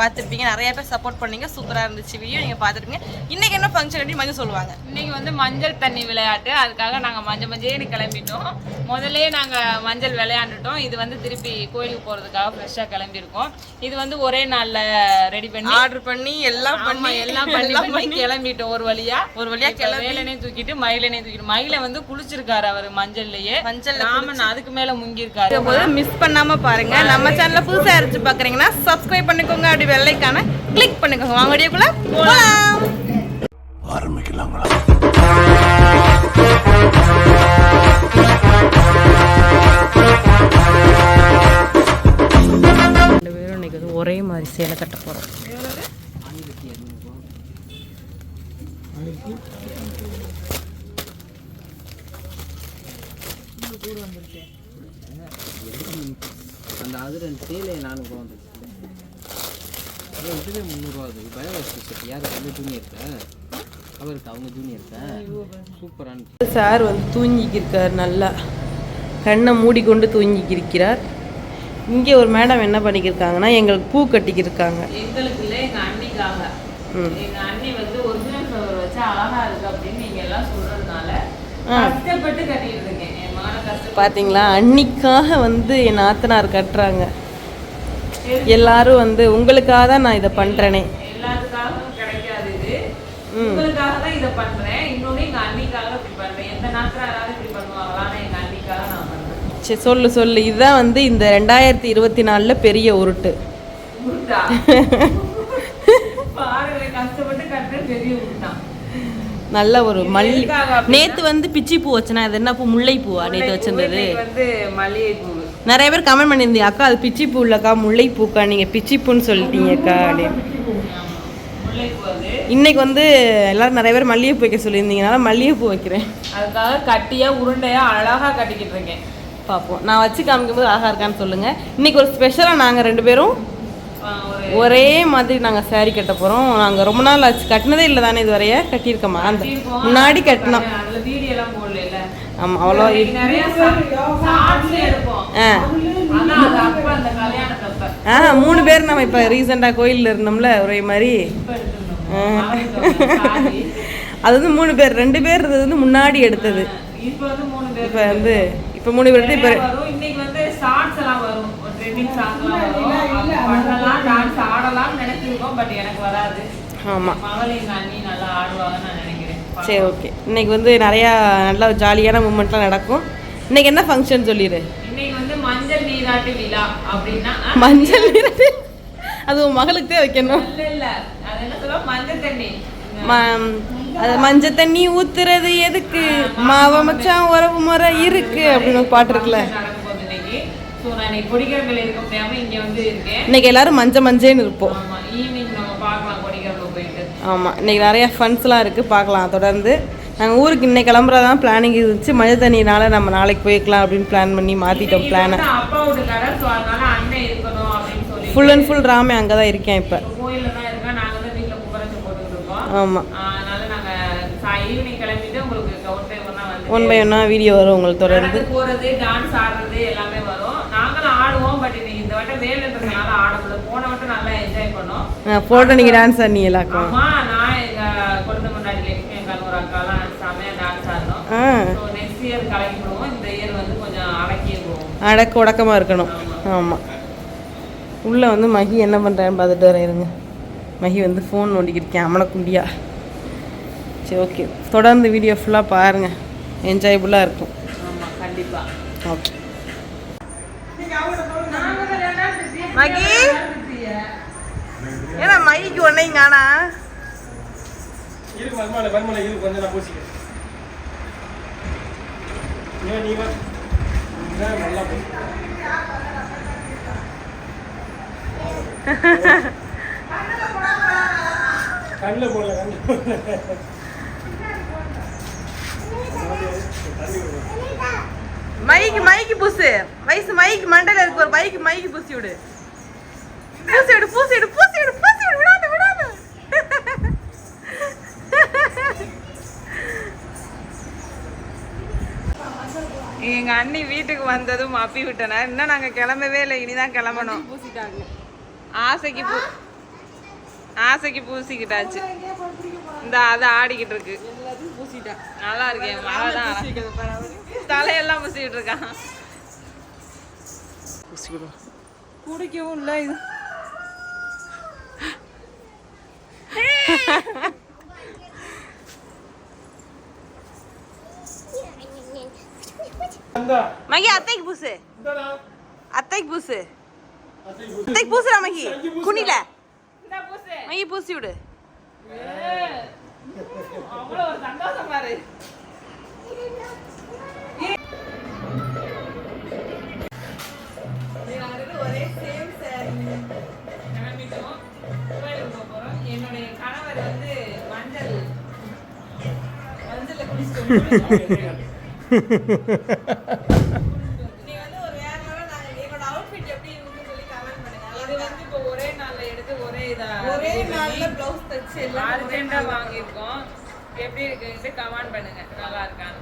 பார்த்துருப்பீங்க. நிறைய பேர் சப்போர்ட் பண்ணீங்க. சூப்பரா இருந்துச்சு வீடியோ நீங்க பார்த்துருப்பீங்க. இன்னைக்கு என்ன ஃபங்க்ஷன் அப்படின்னு மஞ்சள் சொல்லுவாங்க. இன்னைக்கு வந்து மஞ்சள் தண்ணி விளையாட்டு. அதுக்காக நாங்க மஞ்சள் மஞ்சேன்னு கிளம்பிட்டோம். முதல்லே நாங்க மஞ்சள் விளையாண்டுட்டோம். இது வந்து திருப்பி கோயிலுக்கு போறதுக்காக ஃப்ரெஷ்ஷா கிளம்பியிருக்கோம். இது வந்து ஒரே நாள்ல ரெடி பண்ணி ஆர்டர் பண்ணி எல்லாம் பண்ணி எல்லாம் பண்ணி பண்ணி கிளம்பிட்டோம் ஒரு வழியா. ஒரு வழியா இப்ப வேலனே தூக்கிட்டு மயிலனே தூக்கிட்டு. மயில வந்து குளிச்சிருக்காரு அவர் மஞ்சள்லயே. மஞ்சள்ல ராமன் அதுக்கு மேல முங்கியிருக்காரு. போது மிஸ் பண்ணாம பாருங்க. நம்ம சேனல்ல புதுசா இருந்துச்சு பாக்குறீங்கன்னா சப்ஸ்கிரைப் பண்ணிக்கோங்க. அப்படி வெள்ளைக்கான கிளிக் பண்ணிக்கோங்க வாங்க வீடியோக்குள்ள போலாம். ஆரம்பிக்கலாங்களா? ரெண்டு பேரும் இன்னைக்கு வந்து ஒரே மாதிரி சேலை கட்ட போறோம் அந்த அது ரெண்டு சேலை நானூறு ரூபா வந்துச்சு அதான் இதுவே முந்நூறுரூவா அது பயோவேஸ்ட் செட் அவருக்கு அவங்க சூப்பரான சார் வந்து தூங்கிக்கிருக்கார் நல்லா. கண்ணை மூடிக்கொண்டு தூங்கிக்கிருக்கிறார். இங்கே ஒரு மேடம் என்ன பண்ணிக்கிருக்காங்கன்னா எங்களுக்கு பூ கட்டிக்கிருக்காங்க. எங்களுக்கு இல்ல எங்க அண்ணிக்காக. ம். எங்க அண்ணி வந்து ஒரிஜினல் ஃப்ளவர் வச்சு அழகா இருக்கு அப்படின்னு நீங்க எல்லாம் சொல்றதுனால கஷ்டப்பட்டு கட்டிட்டு இருக்கேன் என் மகனை கஷ்டப்பட்டு. பார்த்தீங்களா அன்னிக்காக வந்து என் நாத்தனார் கட்டுறாங்க. எல்லாரும் வந்து உங்களுக்காக தான் நான் இதை பண்ணுறேனே உங்களுக்காக தான் இதை பண்றேன். இன்னொன்னு எங்க அண்ணிக்காக இப்படி பண்றேன். எந்த நாட்கள் யாராவது இப்படி பண்ணுவாங்களா எங்க அண்ணிக்காக நான் பண்றேன். சரி சொல்லு சொல்லு. இதுதான் வந்து இந்த ரெண்டாயிரத்தி இருபத்தி நாலில் பெரிய உருட்டு. கஷ்டப்பட்டு கட்டுற பெரிய உருட்டா நல்ல ஒரு மல்லி. நேத்து வந்து பிச்சி பூ வச்சனா அது என்ன பூ? முல்லை பூவா நேத்து வச்சிருந்தது? இன்னைக்கு வந்து மல்லிகை பூ நிறைய பேர் கமெண்ட் பண்ணியிருந்தீங்க அக்கா அது பிச்சி பூ இல்லக்கா முல்லை பூக்கா நீங்க பிச்சி பூன்னு சொல்லிட்டீங்கக்கா அப்படின்னு. இன்னைக்கு வந்து எல்லாரும் நிறைய பேர் மல்லிகைப்பூ வைக்க சொல்லியிருந்தீங்கனால மல்லிகைப்பூ வைக்கிறேன். அதுக்காக கட்டியா உருண்டையா அழகா கட்டிக்கிட்டு இருக்கேன். பார்ப்போம் நான் வச்சு காமிக்கும்போது அழகா இருக்கான்னு சொல்லுங்க. இன்னைக்கு ஒரு ஸ்பெஷலாக நாங்கள் ரெண்டு பேரும் ஒரு மாதிரி நாங்கள் saree கட்ட போகிறோம் நாங்கள் ரொம்ப நாள் ஆச்சு. கட்டினதே இல்லை தானே இது வரைய கட்டியிருக்கோமா. அந்த. முன்னாடி கட்டினோம். அதுல வீடியோ எல்லாம் போடல. ஆமாம் அவ்வளோ ஆ. மூணு பேர் நம்ம இப்போ ரீசெண்டாக கோயிலில் இருந்தோம்ல ஒரே மாதிரி. அது வந்து மூணு பேர் ரெண்டு பேர் வந்து முன்னாடி எடுத்தது. இப்ப வந்து மூணு பேர் இப்போ வந்து இப்போ மூணு பேர் இப்போ இன்னைக்கு வந்து ஷார்ட்ஸ் எல்லாம் வரும். ட்ரெண்டிங் அது பண்ணலாம் டான்ஸ் ஆடலாம்னு நினைச்சிருக்கோம் பட் எனக்கு வராது. ஆமாம் மகள் எங்க அண்ணி நல்லா ஆடுவாங்கன்னு நான் நினைக்கிறேன். சரி ஓகே. இன்னைக்கு வந்து நிறையா நல்ல ஜாலியான மூமெண்ட்லாம் நடக்கும். இன்னைக்கு என்ன ஃபங்க்ஷன் சொல்லிடு இன்னைக்கு வந்து மஞ்சள் நீராட்டு விழா அப்படின்னா மஞ்சள் நீராட்டு. அது உன் மகளுக்கு தான் வைக்கணும். அது மஞ்சள் தண்ணி. ம- அது மஞ்சள் தண்ணி ஊத்துறது எதுக்கு? மாவ மச்சான் உறவு முறை இருக்கு அப்படின்னு பாட்டு இருக்குல்ல. இன்னைக்கு. எல்லாரும் மஞ்ச மஞ்சேன்னு இருப்போம். ஆமாம் இன்னைக்கு நிறைய ஃபண்ட்ஸ்லாம் இருக்குது பார்க்கலாம். தொடர்ந்து நாங்கள் ஊருக்கு இன்னைக்கு கிளம்புறதான் பிளானிங் இருந்துச்சு. மஞ்சள் தண்ணினால நம்ம நாளைக்கு போய்க்கலாம் அப்படின்னு பிளான் பண்ணி மாற்றிட்டோம் பிளானை வந்து அப்பாவோட கடை ஸோ அதனால அண்ணன் இருக்கணும் அப்படின்னு சொல்லி ஃபுல் அண்ட் ஃபுல் ராமே அங்கே தான் இருக்கேன் இப்போ. கோயில்ல தான் இருக்கேன். நாங்க தான் வீட்டுல குப்பரஞ்சு போட்டுக்கிட்டு இருக்கோம் ஆமாம் அதனால நாங்க ஈவினிங் கிளம்பிட்டு உங்களுக்கு ஒன் பை ஒன்னா வந்து ஒன் பை ஒன்னாக வீடியோ வரும் உங்களுக்கு தொடர்ந்து. போறது டான்ஸ் ஆடுறது எல்லாமே வரும். நாங்களும் ஆடுவோம் பட் இன்னைக்கு இந்த வட்டம் வேலைன்றதுனால ஆட முடியல போன வட்டம் நல்லா என்ஜாய் பண்ணோம். ஃபோட்டோ நீங்கள் டான்ஸ் ஆடி எல்லாக்கும் ஆமா நான் எங்க குழந்தை முன்னாடி லட்சுமி அக்கா ஒரு அக்காலாம் செமையா டான்ஸ் ஆடினோம். ஸோ நெக்ஸ்ட் இயர் கலக்கி விடுவோம். இந்த இயர் வந்து கொஞ்சம் அடக்கியே போவோம் அடக்க உடக்கமாக இருக்கணும். ஆமாம் உள்ளே வந்து மகி என்ன பண்ணுறான்னு பார்த்துட்டு வரேன் இருங்க. மகி வந்து ஃபோன் நோண்டிக்கிருக்கேன் அமனக்குண்டியா சரி ஓகே தொடர்ந்து வீடியோ ஃபுல்லாக பாருங்கள் என்ஜாயபுல்லாக இருக்கும். ஆமா கண்டிப்பா. ஓகே மகி? ஏன்னா மகிக்கு ஒன்றையும் காணா மருமலை மருமலை இருக்கு கொஞ்சம் நான் பூசிக்கிறேன் ஏன் நீ வா இதான் நல்லா போச்சு கண்ணில் போடல கண்ணில் போடல. மைக்கு மைக்கு பூசு. வயசு மைக்கு மண்டையில இருக்கு ஒரு மைக்கு மைக்கு பூசி விடு. பூசி விடு பூசி விடு பூசி விடு பூசி விடு விடாத விடாத எங்க எங்க அண்ணி வீட்டுக்கு வந்ததும் அப்பி விட்டனர். இன்னும் நாங்க கிளம்பவே இல்லை இனிதான் கிளம்பணும். பூசிட்டாங்க. ஆசைக்கு பூ ஆசைக்கு பூசிக்கிட்டாச்சு. இந்த அது ஆடிக்கிட்டு இருக்கு. நல்லா இருக்கேன் மழை தான் தலையெல்லாம் பூசிக்கிட்டு இருக்கான் பூசிக்கிடுவோம் குடிக்கவும் இல்லை. இது மகி அத்தைக்கு பூசு. அத்தைக்கு பூசு. அத்தை பூ- அத்தைக்கு பூசுடா மகி. குனில. மகி பூசி விடு. என்னுடைய கணவர் வந்து மஞ்சள் மஞ்சள்ல குளிச்சுட்டு அர்ஜென்ட்டா வாங்கியிருக்கோம். எப்படி இருக்குன்ட்டு கமெண்ட் பண்ணுங்க. நல்லா இருக்கான்னு.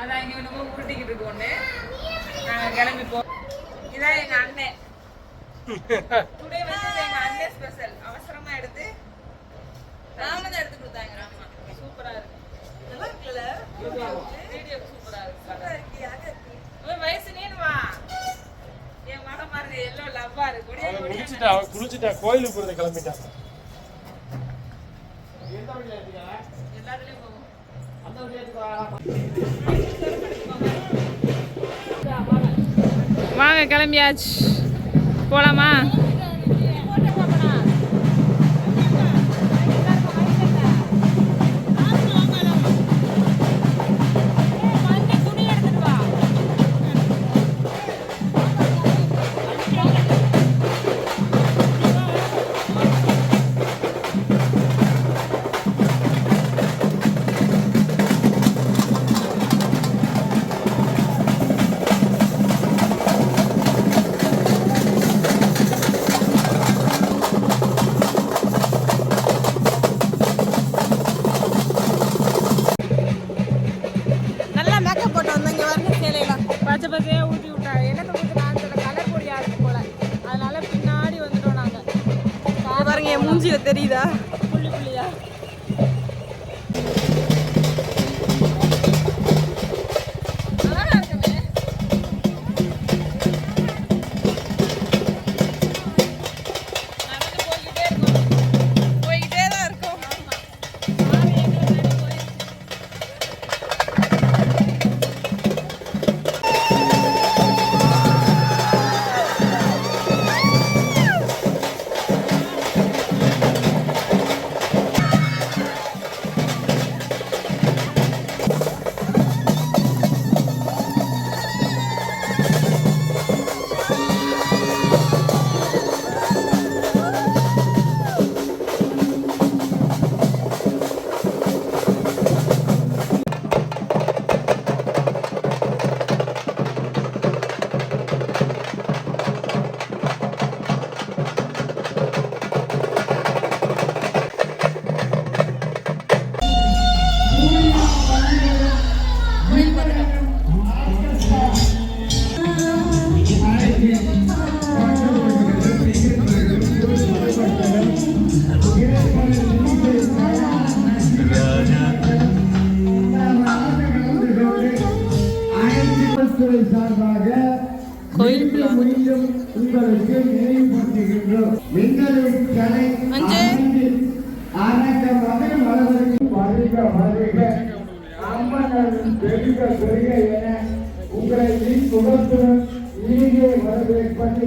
அதான் இங்க என்னமோ உருட்டிக்கிட்டு இருக்கு ஒண்ணு. நாங்க கிளம்பி போ இதான் எங்க அண்ணன் டுடே வந்து எங்க அண்ணன் ஸ்பெஷல் அவசரமா எடுத்து நாம தான் எடுத்து கொடுத்தாங்க. ஆமா சூப்பரா இருக்கு. நல்லா இருக்குல்ல? வீடியோ சூப்பரா இருக்கு? உன் வயசு நீனு வா என் மகன் பாருங்க எல்லோ லவ்வா இருக்கு கொடியா அவன் கொடியா அவன் குளிச்சுட்டா கோயிலுக்கு போறத கிளம்பிட்டான் வாங்க கிளம்பியாச்சு. போலாமா? உங்களை வரவேற்பது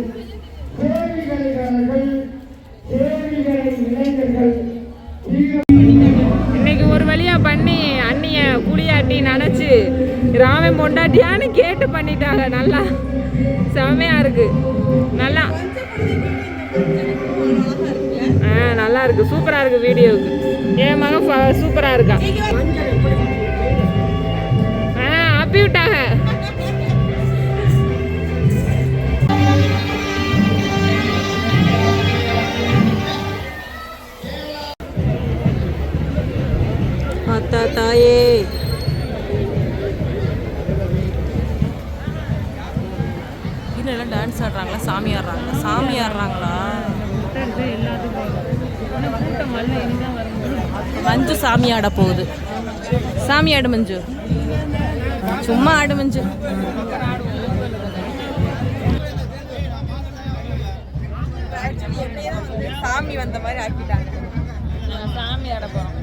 இளைஞர்கள் இன்னைக்கு ஒரு வழியா பண்ணி அண்ணிய குளியாட்டி நினைச்சு ராமன் பொண்டாட்டியான்னு கேட்டு பண்ணிட்டாங்க. நல்லா செமையா இருக்கு. நல்லா. ஆ நல்லா இருக்கு சூப்பரா இருக்கு வீடியோவுக்கு. என் மகன் சூப்பரா இருக்கா. ஆ அப்பி விட்டாங்க சாமி ஆட போகுது. சாமி ஆடு மஞ்சு. சும்மா ஆடு மஞ்சு. சாமி வந்த மாதிரி ஆக்கிட்டாங்க. சாமி ஆட போகிறோம்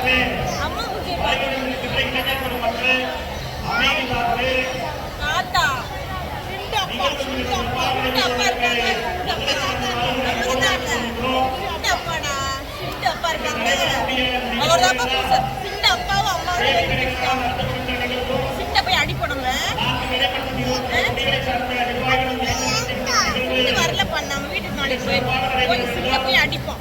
காத்து வயல்களுக்கு கிடைக்கவே கொடுப்பட்டு அமைதி காத்து போய் அடிப்படல வரல பண்ண நம்ம வீட்டுக்கு நாளைக்கு போய். போய் சிட்ட போய் அடிப்போம்.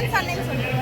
Einvernehmen.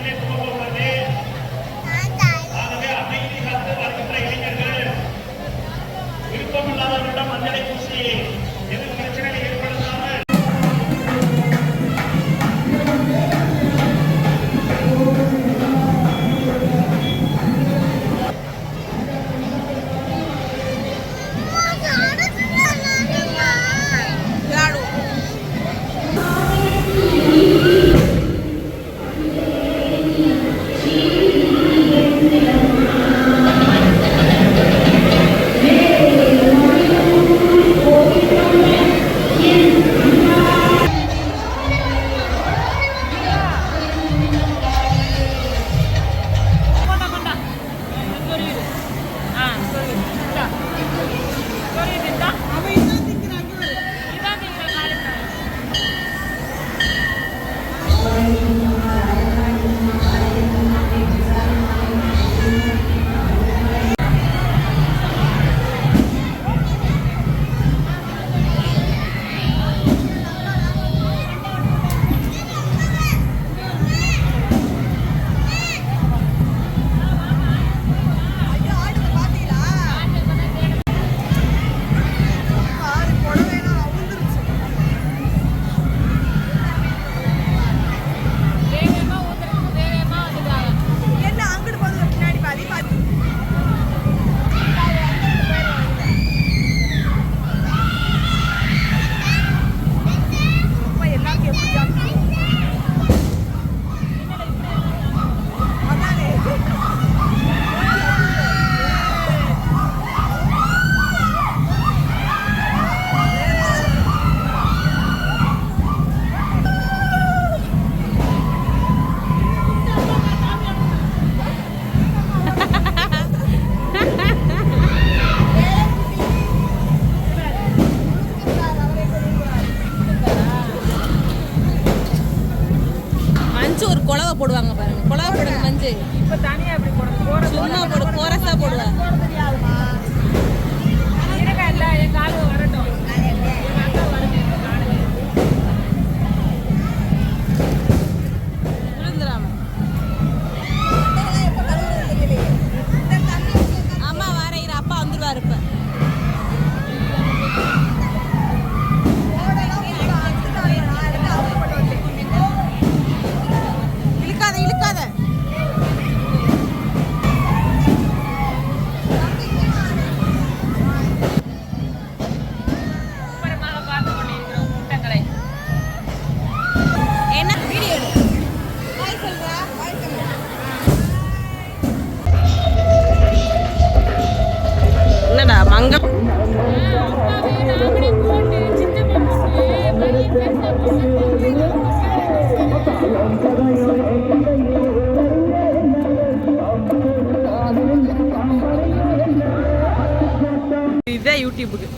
இதுதான் யூடியூபுக்கு.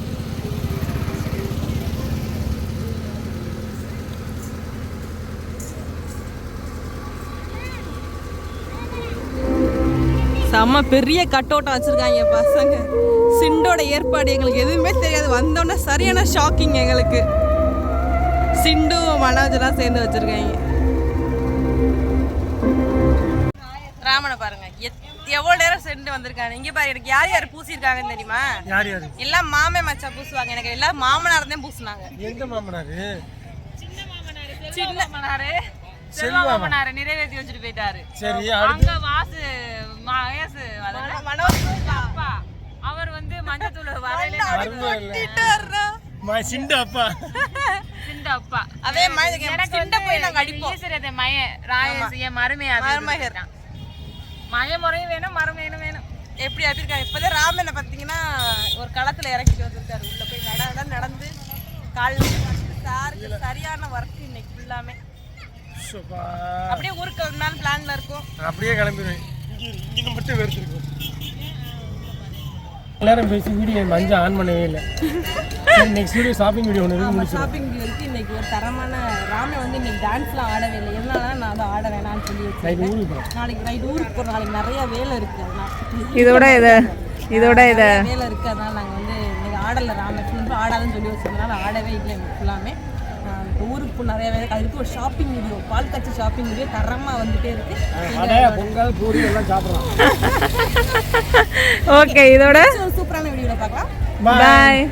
செம்ம பெரிய கட்டோட்டம் வச்சிருக்காங்க பசங்க. சிண்டோட ஏற்பாடு எங்களுக்கு எதுவுமே தெரியாது. வந்தோடனே சரியான ஷாக்கிங் எங்களுக்கு. சிண்டும் மனோஜெல்லாம் சேர்ந்து வச்சிருக்காங்க. சென்று வந்திருக்காங்க. இங்க பாரு எனக்கு யார் யார் பூசிருக்காங்கன்னு தெரியுமா? யார் யாரு? எல்லாம் மாமே மச்சான் பூசுவாங்க. எனக்கு எல்லாம் மாமனார் தான் பூசுனாங்க. எந்த மாமனாரு? சின்ன மாமனாரு செல்வா மாமனாரு. நிறைவேற்றி வச்சுட்டு போயிட்டாரு. சரி அங்க வாசு மகேசு மனோஜ் அப்பா. அவர் வந்து மஞ்சத்தூள் வரையில. சிண்டு அப்பா. சிண்ட அப்பா. அதே மாதிரி எனக்கு சிண்ட போய் நாங்க அடிப்போம். மய என் மருமையா மருமகர். மய முறையும் வேணும் மருமையும் வேணும். எப்படி ஆட்டிருக்காங்க இப்போதான் ராமனை பார்த்தீங்கன்னா ஒரு களத்துல இறக்கிட்டு வந்திருக்காரு. உள்ள போய் நட நட நடந்து காலில் சாருக்கு சரியான ஒர்க் இன்னைக்கு ஃபுல்லாமே. அப்படியே ஊருக்கு வந்தாலும் பிளான்ல இருக்கும். அப்படியே கிளம்பிடுவேன். இங்க இங்க மட்டும் வெறுத்துருக்கும் எல்லாரும் பேசி வீடியோ மஞ்சள் ஆன் பண்ணவே இல்லை. நெக்ஸ்ட் வீடியோ ஷாப்பிங் வீடியோ ஒன்று இருக்கு முடிச்சிடும் ஷாப்பிங் இருக்கு. இன்னைக்கு ஒரு தரமான ராமே வந்து இன்னைக்கு டான்ஸ்லாம் ஆடவே இல்லை. எதனால நான் அதை ஆட வேணாம்னு சொல்லி நைட் ஊருக்கு போகிறோம் நாளைக்கு நைட் ஊருக்கு போகிறோம் நாளைக்கு நிறைய வேலை இருக்கு. அதனால இதோட இத இதோட இத. வேலை இருக்கு. அதனால நாங்கள் வந்து இன்னைக்கு ஆடலை. ராமே ஃபுல்லாக ஆடாதுன்னு சொல்லி வச்சிருந்தனால ஆடவே இல்லை ஃபுல்லாமே ஊருக்கு நிறைய வேலை. அதுக்கு ஒரு ஷாப்பிங் வீடியோ பால் காய்ச்சி ஷாப்பிங் வீடியோ தரமாக வந்துட்டே இருக்கு. அடை பொங்கல் பூரி எல்லாம் சாப்பிட்றோம் ஓகே இதோட சூப்பரான வீடியோவில் பார்க்கலாம். பாய் பாய்